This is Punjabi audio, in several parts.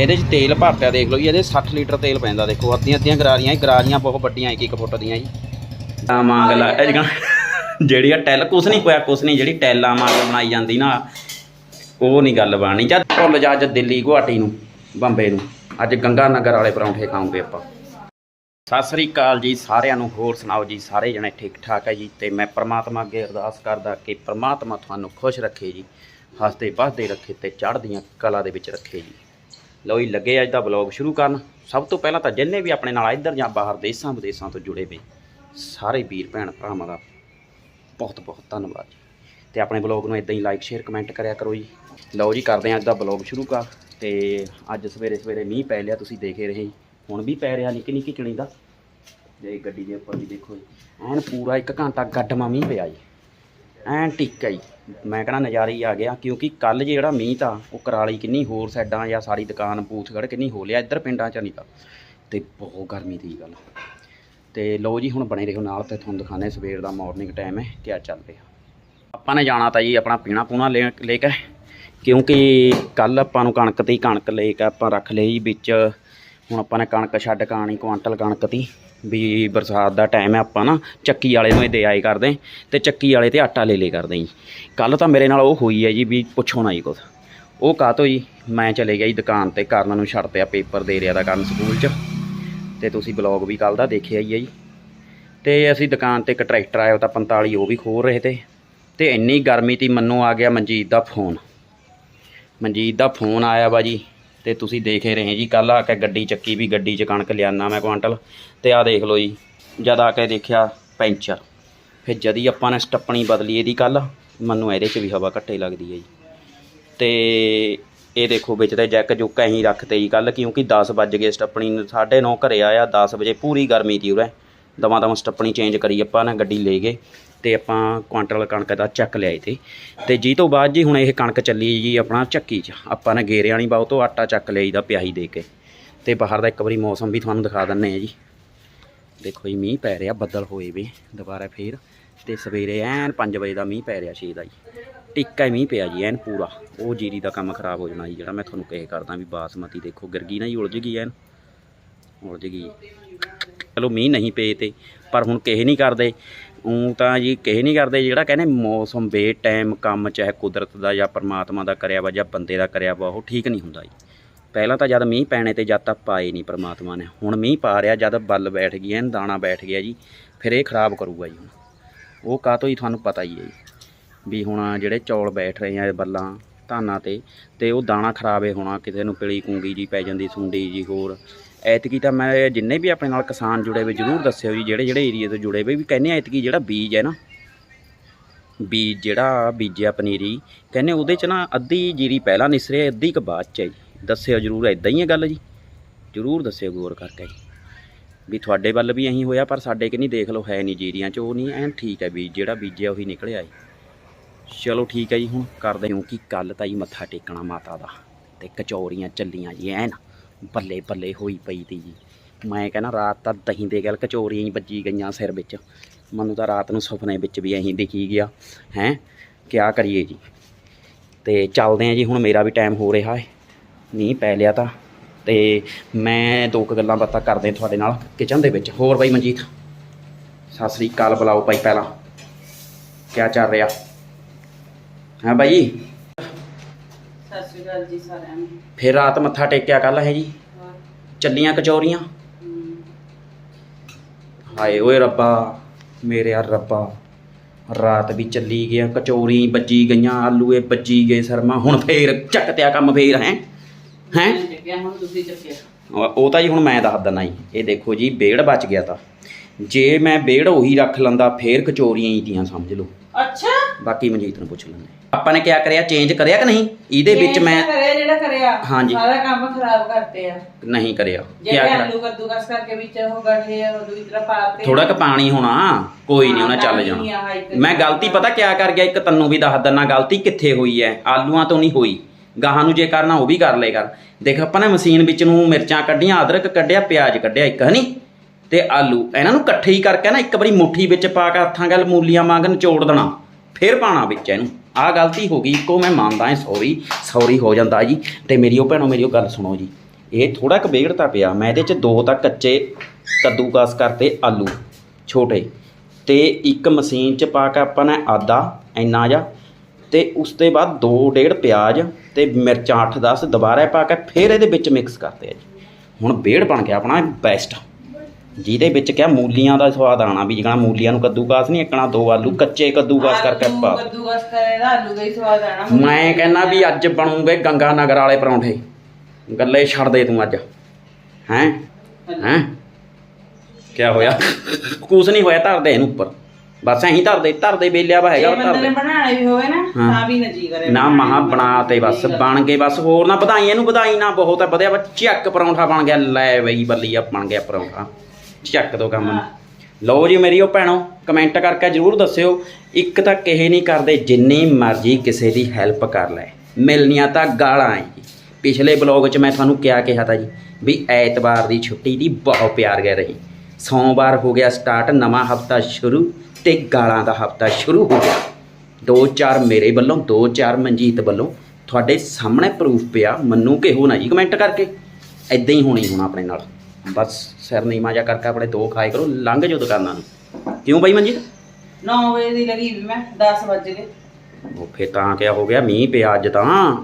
ਤੇ ਇਹਦੇ 'ਚ ਤੇਲ ਭਰਤਿਆ ਦੇਖ ਲਓ ਜੀ, ਇਹਦੇ 60 ਲੀਟਰ ਤੇਲ ਪੈਂਦਾ ਦੇਖੋ, ਅੱਧੀਆਂ ਅੱਧੀਆਂ ਗਰਾਰੀਆਂ ਗਰਾਰੀਆਂ ਬਹੁਤ ਵੱਡੀਆਂ ਇੱਕ ਇੱਕ ਫੁੱਟ ਦੀਆਂ ਜੀ। ਆ ਮੰਗ ਲਾ, ਇਹ ਜਿਹੜਾ ਜਿਹੜੀ ਆ ਟੈਲ, ਕੁਛ ਨਹੀਂ ਹੋਇਆ, ਕੁਛ ਨਹੀਂ, ਜਿਹੜੀ ਟੈਲਾਂ ਮੰਗ ਬਣਾਈ ਜਾਂਦੀ ਨਾ, ਉਹ ਨਹੀਂ ਗੱਲ ਬਾਣੀ ਜਦ ਭੁੱਲ ਜਾ ਅੱਜ ਦਿੱਲੀ ਗੁਹਾਟੀ ਨੂੰ, ਬੰਬੇ ਨੂੰ। ਅੱਜ ਗੰਗਾ ਨਗਰ ਵਾਲੇ ਪਰੌਂਠੇ ਖਾਵਾਂਗੇ ਆਪਾਂ। ਸਤਿ ਸ੍ਰੀ ਅਕਾਲ ਜੀ, ਸਾਰਿਆਂ ਨੂੰ ਹੋਰ ਸੁਣਾਓ ਜੀ, ਸਾਰੇ ਜਣੇ ਠੀਕ ਠਾਕ ਹੈ ਜੀ, ਤੇ ਮੈਂ ਪ੍ਰਮਾਤਮਾ ਅੱਗੇ ਅਰਦਾਸ ਕਰਦਾ ਕਿ ਪ੍ਰਮਾਤਮਾ ਤੁਹਾਨੂੰ ਖੁਸ਼ ਰੱਖੇ ਜੀ, ਹੱਸਦੇ ਵੱਸਦੇ ਰੱਖੇ ਤੇ ਚੜ੍ਹਦੀਆਂ ਕਲਾ ਦੇ ਵਿੱਚ ਰੱਖੇ ਜੀ। ਲਓ ਜੀ, ਲੱਗੇ ਅੱਜ ਦਾ ਬਲੌਗ ਸ਼ੁਰੂ ਕਰਨ। ਸਭ ਤੋਂ ਪਹਿਲਾਂ ਤਾਂ ਜਿੰਨੇ ਵੀ ਆਪਣੇ ਨਾਲ ਇੱਧਰ ਜਾਂ ਬਾਹਰ ਦੇਸ਼ਾਂ ਵਿਦੇਸ਼ਾਂ ਤੋਂ ਜੁੜੇ ਵੇ, ਸਾਰੇ ਵੀਰ ਭੈਣ ਭਰਾਵਾਂ ਦਾ ਬਹੁਤ ਬਹੁਤ ਧੰਨਵਾਦ ਜੀ। ਤੇ ਆਪਣੇ ਬਲੌਗ ਨੂੰ ਇਦਾਂ ਹੀ ਲਾਈਕ ਸ਼ੇਅਰ ਕਮੈਂਟ ਕਰਿਆ ਕਰੋ ਜੀ। ਲਓ ਜੀ, ਕਰਦੇ ਹਾਂ ਅੱਜ ਦਾ ਬਲੌਗ ਸ਼ੁਰੂ ਕਰ। ਤੇ ਅੱਜ ਸਵੇਰੇ ਸਵੇਰੇ ਮੀਂਹ ਪੈ ਲਿਆ, ਤੁਸੀਂ ਦੇਖੇ ਰਹੇ ਜੀ। ਹੁਣ ਵੀ ਪੈ ਰਿਹਾ, ਨਿੱਕੀ ਨਿੱਕੀ ਚਣੀ ਦਾ। ਜੇ ਗੱਡੀ ਦੇ ਉੱਪਰ ਵੀ ਦੇਖੋ ਜੀ, ਐਨ ਪੂਰਾ ਇੱਕ ਘੰਟਾ ਗੱਡਮਾ ਮੀਂਹ ਪਿਆ ਜੀ। ਐਨ ਟਿੱਕਾ ਜੀ। ਮੈਂ ਕਹਿੰਦਾ ਨਜ਼ਾਰਾ ਹੀ ਆ ਗਿਆ, ਕਿਉਂਕਿ ਕੱਲ ਜਿਹੜਾ ਮੀਂਹ ਤਾਂ, ਉਹ ਕਰਾਲੀ ਕਿੰਨੀ ਹੋਰ ਸਾਈਡਾਂ ਜਾਂ ਸਾਰੀ ਦੁਕਾਨ ਬੂਥਗੜ ਕਿੰਨੀ ਹੋ ਲਿਆ, ਇੱਧਰ ਪਿੰਡਾਂ 'ਚ ਨਹੀਂ ਤਾਂ। ਤੇ ਬਹੁਤ ਗਰਮੀ ਦੀ ਗੱਲ। ਤੇ ਲਓ ਜੀ, ਹੁਣ ਬਣੇ ਰਹੋ ਨਾਲ ਤੇ ਤੁਹਾਨੂੰ ਦਿਖਾਣੇ ਸਵੇਰ ਦਾ ਮਾਰਨਿੰਗ ਟਾਈਮ ਹੈ, ਕਿਆ ਚੱਲ ਰਿਹਾ। ਆਪਾਂ ਨੇ ਜਾਣਾ ਤਾਂ ਜੀ ਆਪਣਾ ਪੀਣਾ ਪੂਣਾ ਲੈ ਲੈ ਕੇ। ਕਿਉਂਕਿ ਕੱਲ ਆਪਾਂ ਨੂੰ ਕਣਕ ਤੇ ਕਣਕ ਲੈ ਕੇ ਆਪਾਂ ਰੱਖ ਲਈ ਵਿੱਚ। ਹੁਣ ਆਪਾਂ ਨੇ ਕਣਕ ਛੱਡ ਕੇ ਆਉਣੀ, ਕੁਆਂਟਲ ਕਣਕ ਦੀ। ਵੀ ਬਰਸਾਤ ਦਾ ਟਾਈਮ ਹੈ ਆਪਾਂ ਨਾ, ਚੱਕੀ ਵਾਲੇ ਨੂੰ ਇਹ ਦੇ ਆਏ ਕਰਦੇ, ਤੇ ਚੱਕੀ ਵਾਲੇ ਤੇ ਆਟਾ ਲੈ ਲੈ ਕਰਦੇ ਜੀ। ਕੱਲ ਤਾਂ ਮੇਰੇ ਨਾਲ ਉਹ ਹੋਈ ਹੈ ਜੀ ਵੀ ਪੁੱਛੋ ਨਾ ਜੀ ਕੁਛ। ਉਹ ਕਾਹਤੋਂ ਜੀ? ਮੈਂ ਚਲੇ ਗਿਆ ਜੀ ਦੁਕਾਨ ਤੇ, ਕਰਨ ਨੂੰ ਛੱਡ ਪਿਆ ਪੇਪਰ ਦੇ ਰਿਹਾ ਦਾ ਕਰਨ ਸਕੂਲ 'ਚ। ਤੇ ਤੁਸੀਂ ਬਲੌਗ ਵੀ ਕੱਲ ਦਾ ਦੇਖਿਆ ਹੀ ਹੈ ਜੀ। ਤੇ ਅਸੀਂ ਦੁਕਾਨ ਤੇ ਇੱਕ ਟਰੈਕਟਰ ਆਇਆ ਤਾਂ 45 ਉਹ ਵੀ ਖੋਲ ਰਹੇ ਤੇ। ਤੇ ਇੰਨੀ ਗਰਮੀ ਤੀ ਮੰਨੂ ਆ ਗਿਆ ਮਨਜੀਤ ਦਾ ਫੋਨ ਮਨਜੀਤ ਦਾ ਫੋਨ ਆਇਆ ਵਾ ਜੀ। ਤੇ ਤੁਸੀਂ ਦੇਖ ਹੀ ਰਹੇ ਜੀ ਕੱਲ ਆ ਕੇ ਗੱਡੀ ਚੱਕੀ ਵੀ ਗੱਡੀ 'ਚ ਕਣਕ ਲਿਆਨਾ ਮੈਂ ਕੁਆਂਟਲ, ਤੇ ਆ ਦੇਖ ਲਓ ਜੀ, ਜਦ ਆ ਕੇ ਦੇਖਿਆ ਪੈਂਚਰ, ਫਿਰ ਜਦ ਆਪਾਂ ਨੇ ਸਟੱਪਣੀ ਬਦਲੀ ਇਹਦੀ ਕੱਲ ਮੈਨੂੰ ਇਹਦੇ 'ਚ ਵੀ ਹਵਾ ਘੱਟੇ ਲੱਗਦੀ ਹੈ ਜੀ। ਤੇ ਇਹ ਦੇਖੋ ਵਿੱਚ ਤੇ ਜੈਕ ਜੁੱਕ ਅਸੀਂ ਰੱਖਤੇ ਜੀ ਕੱਲ ਕਿਉਂਕਿ 10 ਵੱਜ ਗਏ ਸਟੱਪਣੀ ਨੂੰ 9:30 ਘਰੇ ਆਇਆ 10 ਵਜੇ ਪੂਰੀ ਗਰਮੀ ਤੀ ਉਰੇ। ਦਵਾਂ ਦਮ ਸਟੱਪਣੀ ਚੇਂਜ ਕਰੀ ਆਪਾਂ ਨੇ, ਗੱਡੀ ਲੈ ਗਏ। ਤੇ ਆਪਾਂ ਕੁਆਂਟਲ ਕਣਕ ਦਾ ਚੱਕ ਲਿਆਏ ਤੇ ਤੇ ਜੀ ਤੋਂ ਬਾਅਦ ਜੀ ਹੁਣ ਇਹ ਕਣਕ ਚੱਲੀ ਜੀ ਆਪਣਾ ਚੱਕੀ 'ਚ। ਆਪਾਂ ਨੇ ਗੇਰਿਆਂ ਵਾਲੀ ਬਾਉ ਤੋਂ ਆਟਾ ਚੱਕ ਲਿਆਈ ਦਾ ਪਿਆਹੀ ਦੇ ਕੇ। ਤੇ ਬਾਹਰ ਦਾ ਇੱਕ ਵਾਰੀ ਮੌਸਮ ਵੀ ਤੁਹਾਨੂੰ ਦਿਖਾ ਦਿੰਨੇ ਆ ਜੀ। ਦੇਖੋ ਜੀ, ਮੀਂਹ ਪੈ ਰਿਹਾ, ਬੱਦਲ ਹੋਏ ਵੇ ਦੁਬਾਰਾ ਫੇਰ। ਤੇ ਸਵੇਰੇ ਐਨ 5 ਵਜੇ ਦਾ ਮੀਂਹ ਪੈ ਰਿਹਾ 6 ਦਾ ਜੀ। ਟਿੱਕਾ ਹੀ ਮੀਂਹ ਪਿਆ ਜੀ, ਐਨ ਪੂਰਾ। ਉਹ ਜੀਰੀ ਦਾ ਕੰਮ ਖਰਾਬ ਹੋ ਜਾਣਾ ਜੀ, ਜਿਹੜਾ ਮੈਂ ਤੁਹਾਨੂੰ ਕਹੇ ਕਰਦਾ ਵੀ ਬਾਸਮਤੀ ਦੇਖੋ, ਗਿਰਗੀ ਨਾ ਜੀ ਉਲਝ ਗਈ ਐਨ। ਉਲਝ ਗਈ। ਚਲੋ ਮੀਂਹ ਨਹੀਂ ਪਏ ਤੇ, ਪਰ ਹੁਣ ਕਿਸੇ ਨਹੀਂ ਕਰਦੇ। ਉਂ ਤਾਂ ਜੀ ਕਿਸੇ ਨਹੀਂ ਕਰਦੇ ਜਿਹੜਾ ਕਹਿੰਦੇ ਮੌਸਮ ਵੇ ਟਾਈਮ ਕੰਮ ਚਾਹੇ ਕੁਦਰਤ ਦਾ ਜਾਂ ਪਰਮਾਤਮਾ ਦਾ ਕਰਿਆ ਵਾ ਜਾਂ ਬੰਦੇ ਦਾ ਕਰਿਆ ਵਾ, ਉਹ ਠੀਕ ਨਹੀਂ ਹੁੰਦਾ ਜੀ। ਪਹਿਲਾਂ ਤਾਂ ਜਦ ਮੀਂਹ ਪੈਣੇ ਤੇ ਜਦ ਤਾਂ ਪਾਏ ਨਹੀਂ ਪਰਮਾਤਮਾ ਨੇ। ਹੁਣ ਮੀਂਹ ਪਾ ਰਿਹਾ, ਜਦ ਬੱਲ ਬੈਠ ਗਈ, ਐਨ ਦਾਣਾ ਬੈਠ ਗਿਆ ਜੀ, ਫਿਰ ਇਹ ਖਰਾਬ ਕਰੂਗਾ ਜੀ ਹੁਣ। ਉਹ ਕਾਹਤੋਂ ਹੀ ਤੁਹਾਨੂੰ ਪਤਾ ਹੀ ਹੈ ਜੀ, ਵੀ ਹੁਣ ਜਿਹੜੇ ਚੌਲ ਬੈਠ ਰਹੇ ਆ ਬੱਲਾਂ ਧਾਨਾਂ ਤੇ ਤੇ ਉਹ ਦਾਣਾ ਖਰਾਬੇ ਹੋਣਾ, ਕਿਸੇ ਨੂੰ ਪਿਲੀ ਕੁੰਗੀ ਜੀ ਪੈ ਜਾਂਦੀ, ਸੁੰਡੀ ਜੀ ਹੋਰ। ਐਤਕੀ ਤਾਂ ਮੈਂ ਜਿੰਨੇ ਵੀ ਆਪਣੇ ਨਾਲ ਕਿਸਾਨ ਜੁੜੇ ਹੋਏ, ਜਰੂਰ ਦੱਸਿਓ ਜੀ, ਜਿਹੜੇ ਜਿਹੜੇ ਏਰੀਆ ਤੋਂ ਜੁੜੇ ਹੋਏ ਵੀ ਕਹਿੰਦੇ ਐਤਕੀ ਜਿਹੜਾ ਬੀਜ ਹੈ ਨਾ, ਬੀਜ ਜਿਹੜਾ ਬੀਜਿਆ ਪਨੀਰੀ, ਕਹਿੰਦੇ ਉਹਦੇ ਚ ਨਾ ਅੱਧੀ ਜੀਰੀ ਪਹਿਲਾਂ ਨਿਸਰੇ ਅੱਧੀ ਕੁ ਬਾਅਦ ਚ ਹੈ ਜੀ। ਦੱਸਿਓ ਜਰੂਰ ਐਦਾਂ ਹੀ ਹੈ ਗੱਲ ਜੀ। ਜਰੂਰ ਦੱਸਿਓ ਗੌਰ ਕਰਕੇ ਜੀ। ਵੀ ਤੁਹਾਡੇ ਵੱਲ ਵੀ ਐਂ ਹੋਇਆ, ਪਰ ਸਾਡੇ ਕਿ ਨਹੀਂ ਦੇਖ ਲਓ, ਹੈ ਨਹੀਂ ਜੀਰੀਆਂ ਚ, ਉਹ ਨਹੀਂ, ਐਨ ਠੀਕ ਹੈ ਬੀਜ ਜਿਹੜਾ ਬੀਜਿਆ ਉਹੀ ਨਿਕਲਿਆ ਜੀ। ਚਲੋ ਠੀਕ ਹੈ ਜੀ, ਹੁਣ ਕਰਦੇ ਹਾਂ ਕਿ ਕੱਲ ਤਾਂ ਜੀ ਮੱਥਾ ਟੇਕਣਾ ਮਾਤਾ ਦਾ, ਤੇ ਕਚੌਰੀਆਂ ਚੱਲੀਆਂ ਜੀ, ਐਨ। ਬੱਲੇ ਬੱਲੇ ਹੋਈ ਪਈ ਤੀ ਜੀ। ਮੈਂ ਕਹਿੰਦਾ ਰਾਤ ਤਾਂ ਦਹੀਂ ਦੇ ਗੱਲ ਕਚੋਰੀਆਂ ਹੀ ਵੱਜੀ ਗਈਆਂ ਸਿਰ ਵਿੱਚ। ਮੈਨੂੰ ਤਾਂ ਰਾਤ ਨੂੰ ਸੁਪਨੇ ਵਿੱਚ ਵੀ ਐਂ ਦਿਖੀ ਗਿਆ। ਹੈ, ਕਿਆ ਕਰੀਏ ਜੀ? ਤੇ ਚੱਲਦੇ ਆ ਜੀ, ਹੁਣ ਮੇਰਾ ਵੀ ਟਾਈਮ ਹੋ ਰਿਹਾ ਹੈ। ਮੀਂਹ ਪੈ ਲਿਆ ਤਾਂ। ਤੇ ਮੈਂ ਦੋ ਕੁ ਗੱਲਾਂ ਬਾਤਾਂ ਕਰਦੇ ਤੁਹਾਡੇ ਨਾਲ ਕਿਚਨ ਦੇ ਵਿੱਚ। ਹੋਰ ਬਾਈ ਮਨਜੀਤ, ਸਤਿ ਸ੍ਰੀ ਅਕਾਲ ਬੁਲਾਓ ਭਾਈ ਪਹਿਲਾਂ। ਕਿਆ ਚੱਲ ਰਿਹਾ? ਹਾਂ ਬਾਈ? ਅਕਾਲ ਜੀ ਸਾਰਿਆਂ ਨੂੰ। ਫਿਰ ਰਾਤ ਮੱਥਾ ਟੇਕਿਆ ਕੱਲ ਹੈ ਜੀ। ਚੱਲੀਆਂ ਕਚੌਰੀਆਂ। ਹਮ, ਹਾਏ ਓਏ ਰੱਬਾ ਮੇਰੇ ਯਾਰ ਰੱਬਾ। ਰਾਤ ਵੀ ਚੱਲੀ ਗਿਆ ਕਚੌਰੀ ਵੱਜੀ ਗਈਆਂ ਆਲੂਏ ਵੱਜੀ ਗਏ ਸਰਮਾ। ਹੁਣ ਫੇਰ ਚੱਕਤਿਆ ਕੰਮ ਫੇਰ ਹੈ? ਹੈ? ਮੈਂ ਚੱਕਿਆ ਹੁਣ ਤੁਸੀਂ ਚੱਕਿਆ। ਉਹ ਤਾਂ ਜੀ ਹੁਣ ਮੈਂ ਦੱਸ ਦਿੰਦਾ ਜੀ। ਇਹ ਦੇਖੋ ਜੀ ਬੇੜ ਬਚ ਗਿਆ ਤਾਂ। ਜੇ ਮੈਂ ਬੇੜ ਉਹੀ ਰੱਖ ਲੰਦਾ ਫੇਰ ਕਚੌਰੀਆਂ ਹੀ ਦੀਆਂ ਸਮਝ ਲਓ। ਬਾਕੀ ਮਨਜੀਤ ਨੂੰ ਪੁੱਛ ਲੈਂਦੇ ਆਪਾਂ ਨੇ ਕਿਆ ਕਰਿਆ? ਚੇਂਜ ਕਰਿਆ ਕਿ ਨਹੀਂ? ਇਹਦੇ ਵਿੱਚ ਮੈਂ ਕਰਿਆ ਜਿਹੜਾ ਕਰਿਆ ਹਾਂਜੀ। ਸਾਰਾ ਕੰਮ ਖਰਾਬ ਕਰਤੇ ਆ। ਨਹੀਂ ਕਰਿਆ। ਜਿਹੜੇ ਕਿਆ ਕਰਿਆ ਆਲੂ ਕੱਦੂਕਸ ਕਰਕੇ ਵਿੱਚ ਉਹ ਗੱਠੇ ਆ ਉਹ ਦੂਜੀ ਤਰ੍ਹਾਂ ਪਾਤੇ ਥੋੜਾ ਕ ਪਾਣੀ ਹੋਣਾ ਕੋਈ ਨਹੀਂ ਉਹਨਾਂ ਚੱਲ ਜਾਣਾ। ਮੈਂ ਗਲਤੀ ਪਤਾ ਕਿਆ ਕਰ ਗਿਆ? ਇੱਕ ਤੈਨੂੰ ਵੀ ਦੱਸ ਦਿੰਨਾ ਗਲਤੀ ਕਿੱਥੇ ਹੋਈ ਹੈ ਆਲੂਆਂ ਤੋਂ ਨਹੀਂ ਹੋਈ। ਗਾਹਾਂ ਨੂੰ ਜੇ ਕਰਨਾ ਉਹ ਵੀ ਕਰ ਲੈ ਕਰ। ਦੇਖ ਆਪਾਂ ਨੇ ਮਸ਼ੀਨ ਵਿੱਚ ਨੂੰ ਮਿਰਚਾਂ ਕੱਢੀਆਂ ਅਦਰਕ ਕੱਢਿਆ ਪਿਆਜ਼ ਕੱਢਿਆ ਇੱਕ ਹਨੀ? ਤੇ ਆਲੂ ਇਹਨਾਂ ਨੂੰ ਇਕੱਠੇ ਹੀ ਕਰਕੇ ਨਾ ਇੱਕ ਵਾਰੀ ਮੁੱਠੀ ਵਿੱਚ ਪਾ ਕੇ ਹੱਥਾਂ ਗੱਲ ਮੂਲੀਆਂ ਵਾਂਗ ਨਿਚੋੜ ਦੇਣਾ। ਫਿਰ ਪਾਣਾ ਵਿੱਚ ਇਹਨੂੰ। ਆਹ ਗਲਤੀ ਹੋ ਗਈ, ਇੱਕੋ ਮੈਂ ਮੰਨਦਾ ਹਾਂ ਸੌਰੀ ਸੌਰੀ ਹੋ ਜਾਂਦਾ ਜੀ। ਤੇ ਮੇਰੀ ਉਹ ਭੈਣੋ ਮੇਰੀ ਉਹ ਗੱਲ ਸੁਣੋ ਜੀ। ਇਹ ਥੋੜਾ ਕੁ ਵਿਗੜਤਾ ਪਿਆ। ਮੈਂ ਇਹਦੇ ਚ ਦੋ ਤਾਂ ਕੱਚੇ ਕੱਦੂਕਸ ਕਰਤੇ ਆਲੂ, ਛੋਟੇ। ਤੇ ਇੱਕ ਮਸ਼ੀਨ ਚ ਪਾ ਕੇ ਆਪਾਂ ਨੇ ਆਦਾ ਇੰਨਾ ਜਾ ਤੇ ਉਸ ਤੋਂ ਬਾਅਦ ਦੋ ਡੇਢ ਪਿਆਜ਼ ਤੇ ਮਿਰਚਾਂ 8-10 ਦੁਬਾਰਾ ਪਾ ਕੇ ਫਿਰ ਇਹਦੇ ਵਿੱਚ ਮਿਕਸ ਕਰਤੇ ਆ ਜੀ। ਹੁਣ ਬੇੜ ਬਣ ਗਿਆ ਆਪਣਾ ਬੈਸਟ ਜਿਹਦੇ ਵਿੱਚ ਕਿਆ ਮੂਲੀਆਂ ਦਾ ਸਵਾਦ ਆਣਾ ਵੀ ਜਿਹੜਾ ਮੂਲੀਆਂ ਨੂੰ ਕੱਦੂਕਾਸ ਨਹੀਂ ਇੱਕਣਾ ਦੋ ਆਲੂ ਕੱਚੇ ਕੱਦੂਕਾਸ ਕਰਕੇ ਪਾ ਕੱਦੂਕਸ ਕਰੇਗਾ ਆਲੂ ਦਾ ਹੀ ਸਵਾਦ ਆਣਾ ਮੈਂ ਕਹਿੰਦਾ ਵੀ ਅੱਜ ਬਣੂਗੇ ਗੰਗਾ ਨਗਰ ਵਾਲੇ ਪਰੌਂਠੇ। ਗੱਲੇ ਛੱਡ ਦੇ ਤੂੰ ਅੱਜ। ਹੈਂ? ਹੈਂ? ਕੀ ਹੋਇਆ? ਕੁਛ ਨਹੀਂ ਹੋਇਆ ਧਰ ਦੇ ਇਹਨੂੰ ਉੱਪਰ। ਬਸ ਐਂ ਧਰ ਦੇ ਧਰ ਦੇ ਵੇਲਿਆ ਵਾ ਹੈਗਾ ਧਰ ਦੇ ਨੇ ਬਣਾਉਣਾ ਵੀ ਹੋਵੇ ਨਾ ਹਾਂ। ਤਾਂ ਵੀ ਨਾ ਜੀ ਕਰੇ ਨਾ ਮਹਾ ਬਣਾ ਤੇ ਬਸ ਬਣ ਗਏ ਬਸ ਹੋਰ ਨਾ ਵਧਾਈ ਇਹਨੂੰ ਵਧਾਈ ਨਾ ਬਹੁਤ ਹੈ ਵਧਿਆ ਵਾ ਚੱਕ ਪਰੌਂਠਾ ਬਣ ਗਿਆ ਲੈ ਬਈ ਬੱਲੀਆ ਬਣ ਗਿਆ ਪਰੌਂਠਾ। ਚੱਕ ਦੋ ਕੰਮ ਨੂੰ। ਲਓ ਜੀ ਮੇਰੀ ਉਹ ਭੈਣੋ ਕਮੈਂਟ ਕਰਕੇ ਜਰੂਰ ਦੱਸਿਓ। ਇੱਕ ਤਾਂ ਕਿਹੇ ਨਹੀਂ ਕਰਦੇ ਜਿੰਨੀ ਮਰਜ਼ੀ ਕਿਸੇ ਦੀ ਹੈਲਪ ਕਰ ਲੈ। ਮਿਲਣੀਆਂ ਤਾਂ ਗਾਲਾਂ ਹੈ ਜੀ। ਪਿਛਲੇ ਬਲੌਗ 'ਚ ਮੈਂ ਤੁਹਾਨੂੰ ਕਿਹਾ ਕਿਹਾ ਤਾ ਜੀ ਵੀ ਐਤਵਾਰ ਦੀ ਛੁੱਟੀ ਦੀ ਬਹੁਤ ਪਿਆਰ ਕਰ ਰਹੀ। ਸੋਮਵਾਰ ਹੋ ਗਿਆ ਸਟਾਰਟ ਨਵਾਂ ਹਫਤਾ ਸ਼ੁਰੂ ਤੇ ਗਾਲਾਂ ਦਾ ਹਫਤਾ ਸ਼ੁਰੂ ਹੋ ਗਿਆ। ਦੋ ਚਾਰ ਮੇਰੇ ਵੱਲੋਂ ਦੋ ਚਾਰ ਮਨਜੀਤ ਵੱਲੋਂ ਤੁਹਾਡੇ ਸਾਹਮਣੇ ਪ੍ਰੂਫ ਪਿਆ। ਮੰਨੂ ਕਿ ਹੋ ਨਾ ਜੀ ਕਮੈਂਟ ਕਰਕੇ। ਐਦਾਂ ਹੀ ਹੋਣੀ ਹੁਣ ਆਪਣੇ ਨਾਲ। ਬਸ ਸਿਰ ਨੀਮਾ ਜਾ ਕਰਕੇ ਆਪਣੇ ਦੋ ਖਾਏ ਕਰੋ ਲੰਘ ਜਾਓ ਦੁਕਾਨਾਂ ਨੂੰ। ਕਿਉਂ ਬਾਈ ਮਨਜੀਤ 9 ਵਜੇ ਦੀ ਲੱਗੀ ਵੀ ਮੈਂ 10 ਵਜ ਗਏ। ਉਹ ਫੇ ਤਾਂ ਕਿਆ ਹੋ ਗਿਆ ਮੀਂਹ ਪਿਆ ਅੱਜ ਤਾਂ।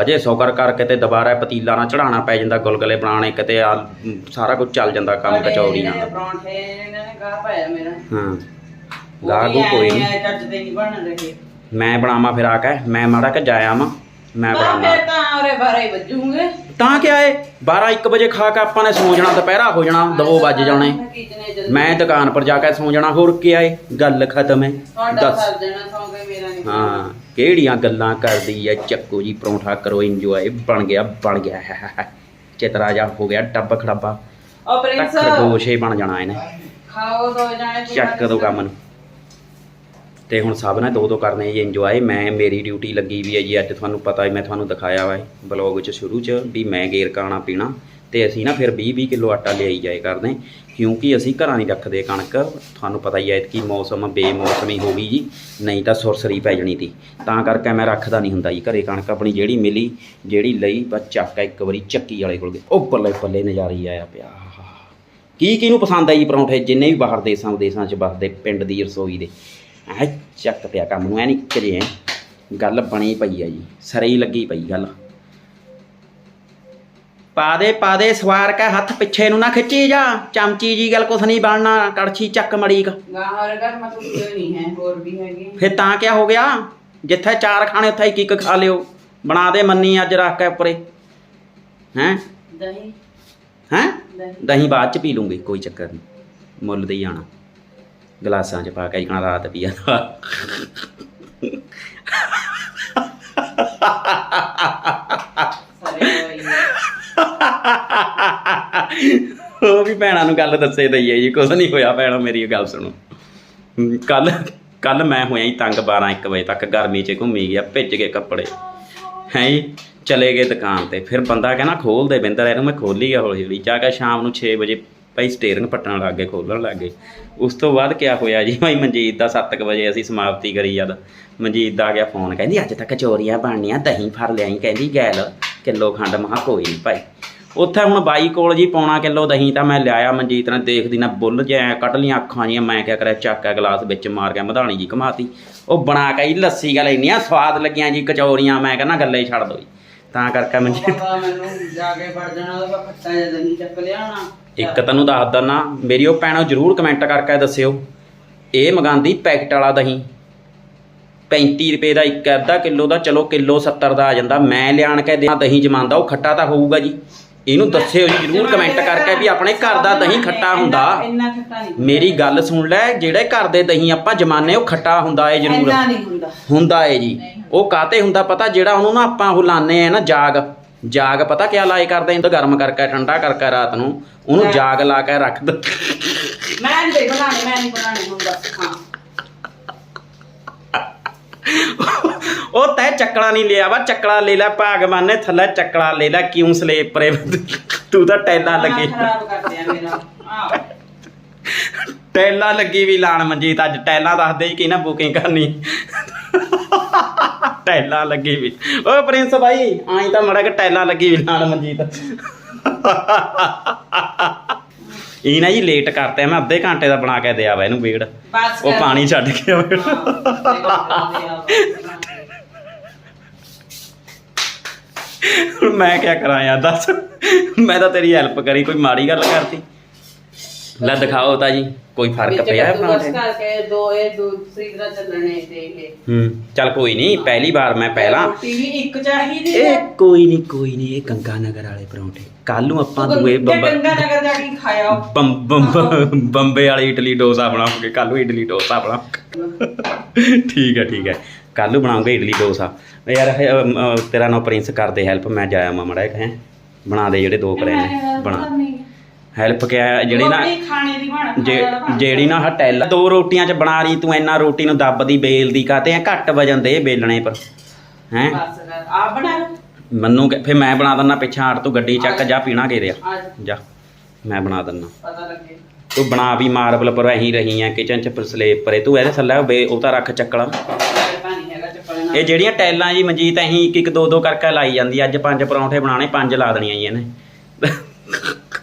ਅਜੇ ਸ਼ੁਕਰ ਕਰਕੇ ਤੇ ਦੁਬਾਰਾ ਪਤੀਲਾ ਨਾ ਚੜਾਉਣਾ ਪੈ ਜਾਂਦਾ ਗੁਲਗਲੇ ਬਣਾਉਣੇ ਕਿਤੇ ਆ ਸਾਰਾ ਕੁਝ ਚੱਲ ਜਾਂਦਾ ਕੰਮ ਕਚੌੜੀਆਂ ਦਾ। ਪਰੌਂਠੇ ਇਹਨਾਂ ਨੇ ਗਾਹ ਪਾਇਆ ਮੇਰਾ। ਹਾਂ। ਵੀ ਕੋਈ ਐਂ ਨਹੀਂ। ਚੱਜ ਦੇ ਨਹੀਂ ਬਣ ਰਹੇ ਮੈਂ ਬਣਾਵਾਂ ਫਿਰ ਆ ਕੇ ਮੈਂ ਮਾੜਾ ਕਿ ਜਾਇਆ ਵਾਂ। ਮੈਂ ਬਾ ਬਣਾਵਾਂ ਫਿਰ ਤਾਂ ਔਰੇ ਬਾਰੇ ਵੱਜੂਗੇ। ਤਾਂ ਕਿਆ ਏ? 12 1 ਵਜੇ ਖਾ ਕੇ ਆਪਾਂ ਨੇ ਸੌਂ ਜਾਣਾ ਦੁਪਹਿਰਾ ਹੋ ਜਾਣਾ 2 ਵੱਜ ਜਾਣੇ। ਮੈਂ ਦੁਕਾਨ ਪਰ ਜਾ ਕੇ ਸੌਂ ਜਾਣਾ ਹੋਰ ਕੀ ਆਏ ਗੱਲ ਖਤਮ ਹੈ ਤੁਹਾਡਾ ਦੱਸ। ਮੇਰਾ ਨਹੀਂ ਹਾਂ ਕਿਹੜੀਆਂ ਗੱਲਾਂ ਕਰਦੀ ਐ ਚੱਕੋ ਜੀ ਪਰੌਂਠਾ ਕਰੋ ਇੰਜੋਏ ਬਣ ਗਿਆ ਬਣ ਗਿਆ। ਚਿਤਰਾ ਜਾ ਹੋ ਗਿਆ ਟੱਬ ਖੜਾਬਾ। ਉਹ ਪ੍ਰਿੰਸ। ਖਰਗੋਸ਼ੇ ਬਣ ਜਾਣਾ ਇਹਨੇ। ਖਾਓ ਦੋ ਜਾਣੇ ਚੱਕ ਦੋ ਕੰਮ ਨੂੰ। ਤੇ ਹੁਣ ਸਭ ਨੇ ਦੋ ਦੋ ਕਰਨੇ ਜੀ ਇੰਜੋਏ ਮੈਂ, ਮੇਰੀ ਡਿਊਟੀ ਲੱਗੀ ਵੀ ਹੈ ਜੀ, ਅੱਜ ਤੁਹਾਨੂੰ ਪਤਾ ਹੈ ਮੈਂ ਤੁਹਾਨੂੰ ਦਿਖਾਇਆ ਵਾ ਬਲੌਗ 'ਚ ਸ਼ੁਰੂ 'ਚ ਵੀ ਮੈਂ ਗੇਰ ਕਾਣਾ ਪੀਣਾ। ਤੇ ਅਸੀਂ ਨਾ ਫਿਰ 20 20 ਕਿਲੋ ਆਟਾ ਲਿਆਈ ਜਾਏ ਕਰਦੇ। ਕਿਉਂਕਿ ਅਸੀਂ ਘਰਾਂ ਨਹੀਂ ਰੱਖਦੇ ਕਣਕ, ਤੁਹਾਨੂੰ ਪਤਾ ਹੀ ਹੈ ਕਿ ਮੌਸਮ ਬੇਮੌਸਮੀ ਹੋ ਗਈ ਜੀ, ਨਹੀਂ ਤਾਂ ਸੁਰਸਰੀ ਪੈ ਜਣੀ ਤੀ। ਤਾਂ ਕਰਕੇ ਮੈਂ ਰੱਖਦਾ ਨਹੀਂ ਹੁੰਦਾ ਜੀ, ਘਰੇ ਕਣਕ ਆਪਣੀ ਜਿਹੜੀ ਮਿਲੀ, ਜਿਹੜੀ ਲਈ, ਬਸ ਚੱਕ ਇੱਕ ਵਾਰੀ ਚੱਕੀ ਵਾਲੇ ਕੋਲ ਗਏ। ਉਹ ਬੱਲੇ ਬੱਲੇ ਨਜ਼ਾਰੇ ਆਇਆ ਪਿਆ। ਕੀ ਕਿਹਨੂੰ ਪਸੰਦ ਆ ਜੀ ਪਰੌਂਠੇ, ਜਿੰਨੇ ਵੀ ਬਾਹਰ ਦੇਸਾਂ ਵਿਦੇਸਾਂ 'ਚ ਵਸਦੇ, ਪਿੰਡ ਦੀ ਰਸੋਈ ਦੇ। ਐ ਚੱਕ ਪਿਆ ਕੰਮ ਨੂੰ ਐ ਨਹੀਂ ਕਰੇ ਗੱਲ ਬਣੀ ਪਈ ਆ ਜੀ ਸਰੇ ਹੀ ਲੱਗੀ ਪਈ ਗੱਲ। ਪਾ ਦੇ ਪਾ ਦੇ ਸਵਾਰ ਕੇ ਹੱਥ ਪਿੱਛੇ ਨੂੰ ਨਾ ਖਿੱਚੀ ਜਾ। ਚਮਚੀ ਜੀ ਗੱਲ ਕੁਛ ਨਹੀਂ ਬਣਨਾ ਕੜਛੀ ਚੱਕ ਮੜੀਕ। ਗਾਂ ਔਰ ਘਰ ਮਤ ਕੋਈ ਨਹੀਂ ਹੈ ਹੋਰ ਵੀ ਹੈਗੇ। ਫਿਰ ਤਾਂ ਕਿਆ ਹੋ ਗਿਆ? ਜਿੱਥੇ ਚਾਰ ਖਾਣੇ ਉੱਥੇ ਇੱਕ ਇੱਕ ਖਾ ਲਿਓ। ਬਣਾ ਦੇ ਮੰਨੀ ਅੱਜ ਰੱਖ ਕੇ ਉੱਪਰੇ। ਹੈਂ? ਦਹੀਂ। ਹੈਂ? ਦਹੀਂ। ਦਹੀਂ ਬਾਅਦ ਚ ਪੀ ਲੂੰਗੀ ਕੋਈ ਚੱਕਰ ਨਹੀਂ ਮੁੱਲ ਦੇ ਹੀ ਆਣਾ ਗਲਾਸਾਂ ਚ ਪਾ ਕੇ ਇਕਣਾ ਰਾਤ ਪੀਆ ਸਾਰੇ ਹੋਈ ਉਹ ਵੀ ਭੈਣਾਂ ਨੂੰ ਗੱਲ ਦੱਸੇ ਦਈਏ ਜੀ ਕੁਝ ਨਹੀਂ ਹੋਇਆ ਭੈਣੋ ਮੇਰੀ ਗੱਲ ਸੁਣੋ। ਕੱਲ ਕੱਲ ਮੈਂ ਹੋਇਆ ਹੀ ਤੰਗ 12 1 ਵਜੇ ਤੱਕ ਗਰਮੀ 'ਚ ਘੁੰਮੀ ਗਿਆ ਭਿੱਜ ਗਏ ਕੱਪੜੇ। ਹੈ ਚਲੇ ਗਏ ਦੁਕਾਨ ਤੇ ਫਿਰ ਬੰਦਾ ਕਹਿੰਦਾ ਖੋਲ ਦੇ ਬਿੰਦਰ ਇਹਨੂੰ ਮੈਂ ਖੋਲੀ ਗਿਆ ਹੌਲੀ ਹੌਲੀ ਜਾ ਕੇ ਸ਼ਾਮ ਨੂੰ 6 ਵਜੇ ਭਾਈ ਸਟੀਅਰਿੰਗ ਪੱਟਣ ਲੱਗ ਗਏ, ਖੋਲਣ ਲੱਗ ਗਏ। ਉਸ ਤੋਂ ਬਾਅਦ ਕਿਆ ਹੋਇਆ ਜੀ? ਭਾਈ ਮਨਜੀਤ ਦਾ 7 ਵਜੇ ਅਸੀਂ ਸਮਾਪਤੀ ਕਰੀ ਜਦ। ਮਨਜੀਤ ਦਾ ਆ ਗਿਆ ਫੋਨ ਕਹਿੰਦੀ, ਅੱਜ ਤੱਕ ਚੋਰੀਆਂ ਬਣਨੀਆਂ, ਦਹੀਂ ਫੜ ਲਿਆਈ। ਕਹਿੰਦੀ, ਗੈਲ, ਕਿਲੋ ਖੰਡ ਮਹਾ ਕੋਈ ਨਹੀਂ ਭਾਈ। ਉੱਥੇ ਹੁਣ ਬਾਈ ਕੋਲ ਜੀ ਪੌਣਾ ਕਿਲੋ ਦਹੀਂ ਤਾਂ ਮੈਂ ਲਿਆਇਆ, ਮਨਜੀਤ ਨੇ ਦੇਖਦੀ ਨਾ ਬੁੱਲ ਜਿਹਾ ਕੱਢ ਲੀਆਂ ਅੱਖਾਂ ਜੀਆਂ, ਮੈਂ ਕਿਆ ਕਰਿਆ, ਚੱਕ ਗਲਾਸ ਵਿੱਚ ਮਾਰ ਗਿਆ ਮਧਾਣੀ ਜੀ ਘਮਾਤੀ। ਉਹ ਬਣਾ ਕੇ ਹੀ ਲੱਸੀ ਗੱਲ ਇੰਨੀਆਂ ਸਵਾਦ ਲੱਗੀਆਂ ਜੀ ਕਚੌਰੀਆਂ, ਮੈਂ ਕਹਿੰਦਾ ਗੱਲੇ ਹੀ ਛੱਡ ਦੋ ਜੀ। ਤਾਂ ਕਰਕੇ ਮਨਜੀਤ ਮੈਨੂੰ, ਜਾ ਕੇ ਵੜ ਜਾਣਾ ਉਹਦਾ ਖੱਟਾ ਜਿਹਾ ਦਹੀਂ ਚੱਕ ਲਿਆਉਣਾ। ਇੱਕ ਤੈਨੂੰ ਦੱਸ ਦਿੰਨਾ ਮੇਰੀ ਉਹ ਭੈਣੋ ਜਰੂਰ ਕਮੈਂਟ ਕਰਕੇ ਦੱਸਿਓ। ਇਹ ਮੰਗਾਂਦੀ ਪੈਕਟ ਵਾਲਾ ਦਹੀਂ 35 ਰੁਪਏ ਦਾ ਇੱਕ ਅੱਧਾ ਕਿਲੋ ਦਾ ਚਲੋ ਕਿਲੋ 70 ਦਾ ਆ ਜਾਂਦਾ। ਮੈਂ ਲਿਆਣ ਕੇ ਦੇਣਾ ਦਹੀਂ ਜਮਾਂਦਾ ਉਹ ਖੱਟਾ ਤਾਂ ਹੋਊਗਾ ਜੀ। ਇਹਨੂੰ ਦੱਸਿਓ ਜੀ ਜਰੂਰ ਕਮੈਂਟ ਕਰਕੇ ਵੀ ਆਪਣੇ ਘਰ ਦਾ ਦਹੀਂ ਖੱਟਾ ਹੁੰਦਾ। ਇੰਨਾ ਖੱਟਾ ਨਹੀਂ ਮੇਰੀ ਗੱਲ ਸੁਣ ਲੈ ਜਿਹੜੇ ਘਰ ਦੇ ਦਹੀਂ ਆਪਾਂ ਜਮਾਨੇ ਉਹ ਖੱਟਾ ਹੁੰਦਾ ਏ ਜਰੂਰ। ਇੰਨਾ ਨਹੀਂ ਹੁੰਦਾ। ਹੁੰਦਾ ਏ ਜੀ। ਉਹ ਕਾਤੇ ਹੁੰਦਾ ਪਤਾ ਜਿਹੜਾ ਉਹਨੂੰ ਨਾ ਆਪਾਂ ਉਹ ਲਾਣੇ ਆ ਨਾ ਜਾਗ। ਜਾਗ ਪਤਾ ਕਿਆ ਲਾਏ ਕਰਦੇ ਇਹਨੂੰ ਗਰਮ ਕਰਕੇ ਠੰਡਾ ਕਰਕੇ ਰਾਤ ਨੂੰ? ਉਹਨੂੰ ਜਾਗ ਲਾ ਕੇ ਰੱਖ ਦੋ। ਮੈਂ ਨਹੀਂ ਬਣਾਣੇ ਮੈਂ ਨਹੀਂ ਬਣਾਣੇ ਹੁਣ ਬਸ ਹਾਂ। ਉਹ ਤੈ ਚੱਕਲਾ ਨਹੀਂ ਲਿਆ ਵਾ ਚੱਕਲਾ ਲੈ ਲੈ ਭਾਗਵਾਨ ਨੇ ਥੱਲੇ ਚੱਕਲਾ ਲੈ ਲੈ ਕਿਉਂ ਸਲੇਪ ਪਰੇ ਤੂੰ ਤਾਂ ਟੈਲਾਂ ਲੱਗੀ। ਖਰਾਬ ਮੇਰਾ ਆਹ। ਟੈਲਾਂ ਲੱਗੀ ਵੀ ਲਾਣ ਮਨਜੀਤ ਅੱਜ ਟੈਲਾਂ ਦੱਸਦੇ ਕਿ ਨਾ ਬੁਕਿੰਗ ਕਰਨੀ। ਟੈਲਾਂ ਲੱਗੀ ਵੀ। ਓਏ ਪ੍ਰਿੰਸ ਭਾਈ ਆਈ ਤਾਂ ਮੜਾ ਕਿ ਟੈਲਾਂ ਲੱਗੀ ਵੀ ਨਾਲ ਮਨਜੀਤ। ਇਹ ਨਾ ਜੀ ਲੇਟ ਕਰਤੇ ਮੈਂ ਅੱਧੇ ਘੰਟੇ ਦਾ ਬਣਾ ਕੇ ਦਿਆ ਵਾ ਇਹਨੂੰ ਵੇੜ ਬਸ ਉਹ। ਪਾਣੀ ਛੱਡ ਕੇ ਆਵੇ। ਹੁਣ ਮੈਂ ਕੀ ਕਰਾਂ ਯਾਰ ਦੱਸ। ਮੈਂ ਤਾਂ ਤੇਰੀ ਹੈਲਪ ਕਰੀ ਕੋਈ ਮਾੜੀ ਗੱਲ ਕਰਤੀ। ਲੈ ਦਿਖਾਓ ਤਾਂ ਜੀ ਕੋਈ ਫ਼ਰਕ ਪਿਆ ਹੈ ਪਰਾਂਠੇ ਕਰਕੇ ਦੋ ਇਹ ਦੂਸਰੀ ਤਰ੍ਹਾਂ ਚੱਲਣੇ ਤੇ ਇਹ। ਹੂੰ ਚੱਲ ਕੋਈ ਨਹੀਂ ਪਹਿਲੀ ਵਾਰ ਮੈਂ ਪਹਿਲਾਂ। ਰੋਟੀ ਵੀ ਇੱਕ ਚਾਹੀਦੀ ਇਹ ਹੈ। ਕੋਈ ਨਹੀਂ ਕੋਈ ਨਹੀਂ ਇਹ ਗੰਗਾ ਨਗਰ ਵਾਲੇ ਪਰੌਂਠੇ। ਕੱਲ ਨੂੰ ਆਪਾਂ ਦੂਏ ਬੰਬ ਗੰਗਾ ਨਗਰ ਜਾ ਕੇ ਖਾਇਆ? ਬੰਬ ਬੰਬ ਬੰਬੇ ਵਾਲੀ ਇਡਲੀ ਡੋਸਾ ਬਣਾਉਂਗੇ ਕੱਲ ਨੂੰ ਇਡਲੀ ਡੋਸਾ ਬਣਾਉਂਗੇ ਠੀਕ ਹੈ ਠੀਕ ਹੈ। ਕੱਲ ਨੂੰ ਬਣਾਉਂਗੇ ਇਡਲੀ ਡੋਸਾ। ਯਾਰ ਇਹ, ਅਮ, ਅ, ਤੇਰਾ ਨਾਮ ਪ੍ਰਿੰਸ ਕਰਦੇ ਹੈਲਪ ਮੈਂ ਜਾਇਆ ਮਮੜਾ ਹੈ। ਬਣਾ ਦੇ ਜਿਹੜੇ ਦੋ ਕਰੇ ਨੇ ਬਣਾ। ਹੈਲਪ ਕਿਆ ਜਿਹੜੀ ਨਾ ਰੋਟੀ ਖਾਣੇ ਦੀ ਬਣ ਜੇ- ਜਿਹੜੀ ਨਾ ਹਟੈਲ ਦੋ ਰੋਟੀਆਂ ਚ ਬਣਾ ਰਹੀ ਤੂੰ ਇੰਨਾ ਰੋਟੀ ਨੂੰ ਦੱਬਦੀ ਬੇਲਦੀ ਕਾਤੇ ਆ? ਘੱਟ ਵਜਨ ਦੇ ਬੇਲਣੇ ਪਰ ਹੈ? ਬਸ ਆ ਬਣਾ ਲਓ। ਮੈਨੂੰ ਕਹਿ- ਫਿਰ ਮੈਂ ਬਣਾ ਦਿੰਦਾ ਪਿੱਛਾ ਹਟ ਤੂੰ ਗੱਡੀ ਚੱਕ ਜਾ ਪੀਣਾ ਘੇਰਿਆ ਆ? ਜਾ ਮੈਂ ਬਣਾ ਦਿੰਦਾ ਪਤਾ ਲੱਗੇ। ਤੂੰ ਬਣਾ ਵੀ ਮਾਰਬਲ ਪਰ ਅਹੀਂ ਰਹੀ ਆ ਕਿਚਨ ਚ ਪਰ ਸਲੇਬ ਪਰੇ। ਤੂੰ ਇਹਦੇ ਥੱਲੇ ਬੇ ਉਹ ਤਾਂ ਰੱਖ ਚੱਕਲਾ। ਤਾਂ ਨਹੀਂ ਹੈਗਾ ਚੱਪਲ ਨਾਲ। ਇਹ ਜਿਹੜੀਆਂ ਟੈਲਾਂ ਜੀ ਮਨਜੀਤ ਅਹੀਂ ਇੱਕ ਇੱਕ ਦੋ ਦੋ ਕਰਕੇ ਲਾਈ ਜਾਂਦੀ ਅੱਜ ਪੰਜ ਪਰੌਂਠੇ ਬਣਾਣੇ ਪੰਜ ਲਾ ਦੇਣੀਆਂ ਜੀ ਇਹਨੇ।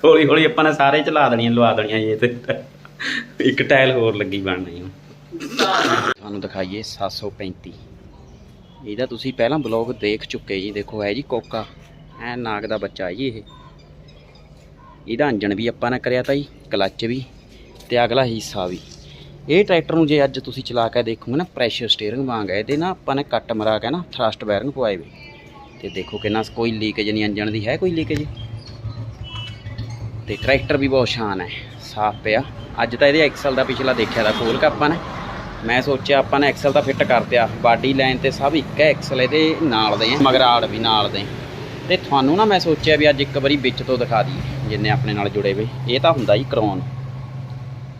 ਹੌਲੀ ਹੌਲੀ ਆਪਾਂ ਨੇ ਸਾਰੇ ਚਲਾ ਦੇਣੀਆਂ, ਲਵਾ ਦੇਣੀਆਂ ਜੀ ਇਹ ਤੇ ਇੱਕ ਟਾਇਲ ਹੋਰ ਲੱਗੀ ਬਣਨੀ ਹੁਣ ਤੁਹਾਨੂੰ ਦਿਖਾਈਏ 735 ਇਹਦਾ ਤੁਸੀਂ ਪਹਿਲਾਂ ਬਲੌਗ ਦੇਖ ਚੁੱਕੇ ਜੀ, ਦੇਖੋ ਹੈ ਜੀ ਕੋਕਾ ਐ ਨਾਗ ਦਾ ਬੱਚਾ ਜੀ ਇਹ। ਇਹਦਾ ਇੰਜਣ ਵੀ ਆਪਾਂ ਨੇ ਕਰਿਆ ਤਾਂ ਜੀ ਕਲੱਚ ਵੀ, ਤੇ ਅਗਲਾ ਹਿੱਸਾ ਵੀ। ਇਹ ਟਰੈਕਟਰ ਨੂੰ ਜੇ ਅੱਜ ਤੁਸੀਂ ਚਲਾ ਕੇ ਦੇਖੋਗੇ ਨਾ ਪ੍ਰੈਸ਼ਰ ਸਟੀਅਰਿੰਗ ਵਾਂਗ ਹੈ ਇਹਦੇ ਨਾ ਆਪਾਂ ਨੇ ਕੱਟ ਮਰਾ ਕੇ ਨਾ ਥਰਸਟ ਬੈਰਿੰਗ ਪਵਾਏ ਵੀ। ਤੇ ਦੇਖੋ ਕਿੰਨਾ ਕੋਈ ਲੀਕੇਜ ਨਹੀਂ ਇੰਜਣ ਦੀ ਹੈ ਕੋਈ ਲੀਕੇਜ ਤੇ ਟਰੈਕਟਰ ਵੀ ਬਹੁਤ ਸ਼ਾਨ ਹੈ, ਸਾਫ਼ ਪਿਆ। ਅੱਜ ਤਾਂ ਇਹਦੇ ਐਕਸਲ ਦਾ ਪਿਛਲਾ ਦੇਖਿਆ ਦਾ ਖੋਲ ਕੇ ਆਪਾਂ ਨੇ। ਮੈਂ ਸੋਚਿਆ ਆਪਾਂ ਨੇ ਐਕਸਲ ਤਾਂ ਫਿੱਟ ਕਰ ਦਿਆ ਬਾਡੀ ਲਾਈਨ ਤੇ ਸਭ ਇੱਕ ਹੈ ਐਕਸਲ ਇਹਦੇ ਨਾਲ ਦੇ ਆ ਮਗਰਾੜ ਵੀ ਨਾਲ ਦੇ। ਤੇ ਤੁਹਾਨੂੰ ਨਾ ਮੈਂ ਸੋਚਿਆ ਵੀ ਅੱਜ ਇੱਕ ਵਾਰੀ ਵਿੱਚ ਤੋਂ ਦਿਖਾ ਦਈਏ, ਜਿੰਨੇ ਆਪਣੇ ਨਾਲ ਜੁੜੇ ਵੇ ਇਹ ਤਾਂ ਹੁੰਦਾ ਜੀ ਕਰੌਨ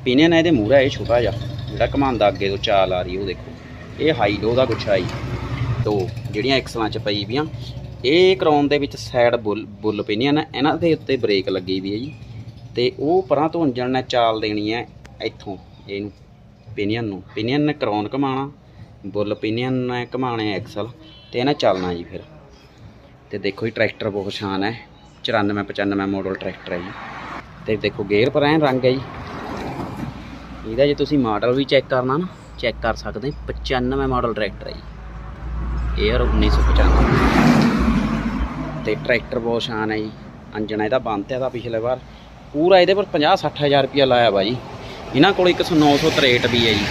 ਪੀਨੀਅਨ ਇਹਦੇ ਮੂਹਰਾ, ਇਹ ਛੋਟਾ ਜਿਹਾ, ਜਿਹੜਾ ਘਮਾਉਂਦਾ ਅੱਗੇ ਤੋਂ ਚਾਲ ਆ ਰਹੀ ਉਹ ਦੇਖੋ। ਇਹ ਹਾਈ ਲੋ ਦਾ ਗੁੱਛਾ ਜੀ ਦੋ, ਜਿਹੜੀਆਂ ਐਕਸਲਾਂ ਚ ਪਈ ਵੀਆਂ ਇਹ ਕਰਾਉਣ ਦੇ ਵਿੱਚ ਸਾਈਡ ਬੁੱਲ ਬੁੱਲ ਪੀਨੀਅਨ ਹੈ ਇਹਨਾਂ ਦੇ ਉੱਤੇ ਬ੍ਰੇਕ ਲੱਗੀ ਵੀ ਹੈ ਜੀ। ਤੇ ਉਹ ਪਰਾਂ ਤੋਂ ਇੰਜਣ ਨੇ ਚਾਲ ਦੇਣੀ ਹੈ ਇੱਥੋਂ, ਇਹਨੂੰ ਪੀਨੀਅਨ ਨੂੰ। ਪੀਨੀਅਨ ਨੇ ਕਰਾਉਣ ਘਮਾਣਾ ਬੁੱਲ ਪੀਨੀਅਨ ਨੇ ਘਮਾਣੇ ਐਕਸਲ, ਤੇ ਇਹਨਾਂ ਚੱਲਣਾ ਜੀ ਫਿਰ। ਤੇ ਦੇਖੋ ਜੀ, ਟਰੈਕਟਰ ਬਹੁਤ ਸ਼ਾਨ ਹੈ 94 95 ਮਾਡਲ ਟਰੈਕਟਰ ਹੈ ਜੀ। ਤੇ ਦੇਖੋ, ਗੇਅਰ ਪਰ ਐਂ ਰੰਗ ਹੈ ਜੀ। ਇਹਦਾ ਜੇ ਤੁਸੀਂ ਮਾਡਲ ਵੀ ਚੈੱਕ ਕਰਨਾ ਨਾ ਚੈੱਕ ਕਰ ਸਕਦੇ 95 ਮਾਡਲ ਟਰੈਕਟਰ ਹੈ ਜੀ। 에ਅਰ 1995 ਤੇ ਟਰੈਕਟਰ ਬਹੁਤ ਸ਼ਾਨ ਹੈ ਜੀ। ਅੰਜਣਾ ਇਹਦਾ ਬੰਦ ਹੈ ਦਾ ਪਿਛਲੇ ਵਾਰ। ਪੂਰਾ ਇਹਦੇ ਪਰ 50 60000 ਰੁਪਇਆ ਲਾਇਆ ਵਾ ਜੀ। ਇਹਨਾਂ ਕੋਲ ਇੱਕ 963 ਵੀ ਹੈ ਜੀ।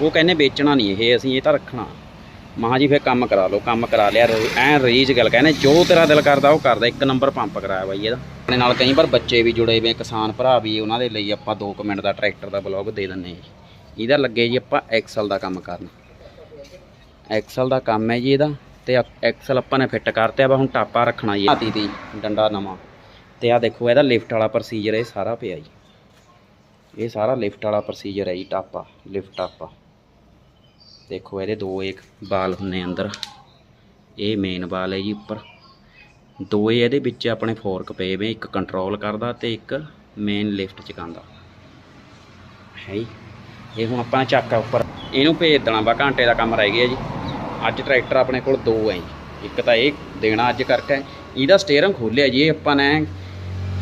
ਉਹ ਕਹਿੰਦੇ ਵੇਚਣਾ ਨਹੀਂ ਇਹ, ਅਸੀਂ ਇਹ ਤਾਂ ਰੱਖਣਾ। ਮਹਾਂ ਜੀ ਫੇਰ ਕੰਮ ਕਰਾ ਲਓ, ਕੰਮ ਕਰਾ ਲਿਆ ਐ ਰੀਜ ਗੱਲ ਕਹਿੰਦੇ, ਜੋ ਤੇਰਾ ਦਿਲ ਕਰਦਾ ਉਹ ਕਰਦਾ, ਇੱਕ ਨੰਬਰ ਪੰਪ ਕਰਾਇਆ ਬਾਈ ਇਹਦਾ। ਆਪਣੇ ਨਾਲ ਕਈ ਵਾਰ ਬੱਚੇ ਵੀ ਜੁੜੇ ਵੇ ਕਿਸਾਨ ਭਰਾ ਵੀ ਉਹਨਾਂ ਦੇ ਲਈ ਆਪਾਂ 2 ਮਿੰਟ ਦਾ ਟਰੈਕਟਰ ਦਾ ਬਲੌਗ ਦੇ ਦਿੰਨੇ ਜੀ। ਇਹਦਾ ਲੱਗੇ ਜੀ ਆਪਾਂ ਐਕਸਲ ਦਾ ਕੰਮ ਕਰਨ। ਐਕਸਲ ਦਾ ਕੰਮ ਹੈ ਜੀ ਇਹਦਾ। ਤੇ ਐਕਸਲ ਆਪਾਂ ਨੇ ਫਿੱਟ ਕਰਤਿਆ ਵਾ ਹੁਣ ਟਾਪਾ ਰੱਖਣਾ ਜੀ ਹਾਤੀ ਦੀ ਡੰਡਾ ਨਵਾਂ। ਤੇ ਆ ਦੇਖੋ, ਇਹਦਾ ਲਿਫਟ ਵਾਲਾ ਪ੍ਰੋਸੀਜਰ ਇਹ ਸਾਰਾ ਪਿਆ ਜੀ। ਇਹ ਸਾਰਾ ਲਿਫਟ ਵਾਲਾ ਪ੍ਰੋਸੀਜਰ ਹੈ ਜੀ, ਟਾਪਾ ਲਿਫਟ ਟਾਪਾ। ਦੇਖੋ, ਇਹਦੇ ਦੋ ਇੱਕ ਬਾਲ ਹੁੰਨੇ ਅੰਦਰ। ਇਹ ਮੇਨ ਬਾਲ ਹੈ ਜੀ ਉੱਪਰ। ਦੋ ਇਹਦੇ ਵਿੱਚ ਆਪਣੇ ਫੋਰਕ ਪਏ ਵੇ, ਇੱਕ ਕੰਟਰੋਲ ਕਰਦਾ ਤੇ ਇੱਕ ਮੇਨ ਲਿਫਟ ਚਕਾਉਂਦਾ। ਹੈ ਜੀ। ਇਹ ਹੁਣ ਆਪਾਂ ਚੱਕਾ ਉੱਪਰ। ਇਹਨੂੰ ਭੇਜ ਦੇਣਾ ਵਾ, ਘੰਟੇ ਦਾ ਕੰਮ ਰਹਿ ਗਿਆ ਜੀ। ਅੱਜ ਟਰੈਕਟਰ ਆਪਣੇ ਕੋਲ ਦੋ ਹੈ ਜੀ। ਇੱਕ ਤਾਂ ਇਹ ਦੇਣਾ ਅੱਜ ਕਰਕੇ। ਇਹਦਾ ਸਟੀਅਰਿੰਗ ਖੋਲਿਆ ਜੀ ਇਹ ਆਪਾਂ ਨੇ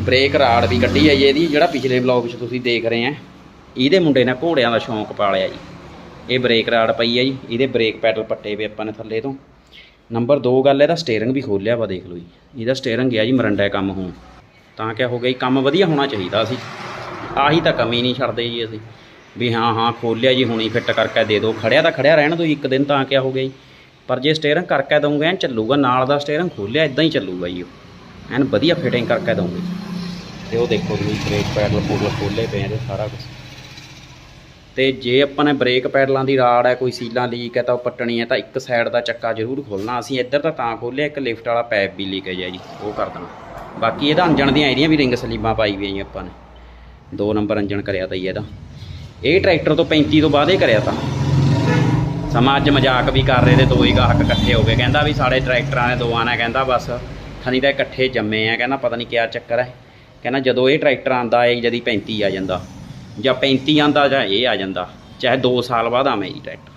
ਬ੍ਰੇਕ ਰਾਡ ਵੀ ਕੱਢੀ ਹੈ ਜੀ ਇਹਦੀ, ਜਿਹੜਾ ਪਿਛਲੇ ਵਲੌਗ 'ਚ ਤੁਸੀਂ ਦੇਖ ਰਹੇ ਆ ਇਹਦੇ ਮੁੰਡੇ ਨੇ ਘੋੜਿਆਂ ਦਾ ਸ਼ੌਂਕ ਪਾਲਿਆ ਜੀ। ਇਹ ਬ੍ਰੇਕ ਰਾਡ ਪਈ ਹੈ ਜੀ, ਇਹਦੇ ਬ੍ਰੇਕ ਪੈਡਲ ਪੱਟੇ ਵੇ ਆਪਾਂ ਨੇ ਥੱਲੇ ਤੋਂ। ਨੰਬਰ 2 ਗੱਲ, ਇਹਦਾ ਸਟੀਅਰਿੰਗ ਵੀ ਖੋਲਿਆ ਵਾ ਦੇਖ ਲਓ ਜੀ। ਇਹਦਾ ਸਟੀਅਰਿੰਗ ਗਿਆ ਜੀ ਮਰੰਡਾ ਕੰਮ ਹੋਣ। ਤਾਂ ਕਿਆ ਹੋ ਗਿਆ ਜੀ, ਕੰਮ ਵਧੀਆ ਹੋਣਾ ਚਾਹੀਦਾ ਸੀ। ਆਹੀ ਤਾਂ ਕਮੀ ਨਹੀਂ ਛੱਡਦੇ ਜੀ ਅਸੀਂ। ਵੀ ਹਾਂ ਹਾਂ, ਖੋਲਿਆ ਜੀ, ਹੁਣੀ ਫਿੱਟ ਕਰਕੇ ਦੇ ਦਿਓ। ਖੜਿਆ ਤਾਂ ਖੜਿਆ ਰਹਿਣ ਦਿਓ ਇੱਕ ਦਿਨ ਤਾਂ ਕਿਆ ਹੋ ਗਿਆ ਜੀ। ਪਰ ਜੇ ਸਟੀਅਰਿੰਗ ਕਰਕੇ ਦਊਂਗੇ ਐਨ ਚੱਲੂਗਾ, ਨਾਲ ਦਾ ਸਟੀਅਰਿੰਗ ਖੋਲਿਆ ਇਦਾਂ ਹੀ ਚੱਲੂਗਾ ਜੀ ਉਹ। ਐਨ ਵਧੀਆ ਫਿਟਿੰਗ ਕਰਕੇ ਦਊਂਗੇ। ਤੇ ਉਹ ਦੇਖੋ ਜੀ ਬ੍ਰੇਕ ਪੈਡਲ ਪੂਡਲ ਖੋਲੇ ਪਏ ਇਹਦੇ ਸਾਰਾ ਕੁਝ ਤੇ ਜੇ ਆਪਾਂ ਨੇ ਬ੍ਰੇਕ ਪੈਡਲਾਂ ਦੀ ਰਾੜ ਹੈ, ਕੋਈ ਸੀਲਾਂ ਲੀਕ ਹੈ, ਤਾਂ ਉਹ ਪੱਟਣੀ ਹੈ, ਤਾਂ ਇੱਕ ਸਾਈਡ ਦਾ ਚੱਕਾ ਜ਼ਰੂਰ ਖੋਲਣਾ। ਅਸੀਂ ਇੱਧਰ ਤਾਂ ਤਾਂ ਖੋਲਿਆ, ਇੱਕ ਲਿਫਟ ਵਾਲਾ ਪੈਪ ਵੀ ਲੀਕੇਜ ਹੈ ਜੀ ਉਹ ਕਰ ਦੇਣਾ। ਬਾਕੀ ਇਹਦਾ ਇੰਜਣ ਦੀਆਂ ਇਹਦੀਆਂ ਵੀ ਰਿੰਗ ਸਲੀਬਾਂ ਪਾਈ ਹੋਈਆਂ ਜੀ ਆਪਾਂ ਨੇ। ਦੋ ਨੰਬਰ ਅੰਜਣ ਕਰਿਆ ਤਾਂ ਜੀ ਇਹਦਾ। ਇਹ ਟਰੈਕਟਰ ਤੋਂ 35 ਤੋਂ ਬਾਅਦ ਹੀ ਕਰਿਆ ਤਾਂ। ਸਮਾਂ ਅੱਜ ਮਜ਼ਾਕ ਵੀ ਕਰ ਰਹੇ ਤੇ ਦੋ ਹੀ ਗਾਹਕ ਇਕੱਠੇ ਹੋ ਗਏ। ਕਹਿੰਦਾ ਵੀ ਸਾਡੇ ਟਰੈਕਟਰਾਂ ਨੇ ਦੋਵਾਂ ਨੇ ਕਹਿੰਦਾ ਬਸ ਖਣੀ ਤਾਂ ਇਕੱਠੇ ਜੰਮੇ ਆ। ਕਹਿੰਦਾ ਪਤਾ ਨਹੀਂ ਕਿਆ ਚੱਕਰ ਹੈ। ਕਹਿੰਦਾ ਜਦੋਂ ਇਹ ਟਰੈਕਟਰ ਆਂਦਾ ਹੈ ਜਦੀ 35 ਆ ਜਾਂਦਾ। ਜਾਂ 35 ਆਂਦਾ ਜਾਂ ਇਹ ਆ ਜਾਂਦਾ। ਚਾਹੇ 2 ਸਾਲ ਬਾਅਦ ਆਵੇਂ ਇਹ ਟਰੈਕਟਰ।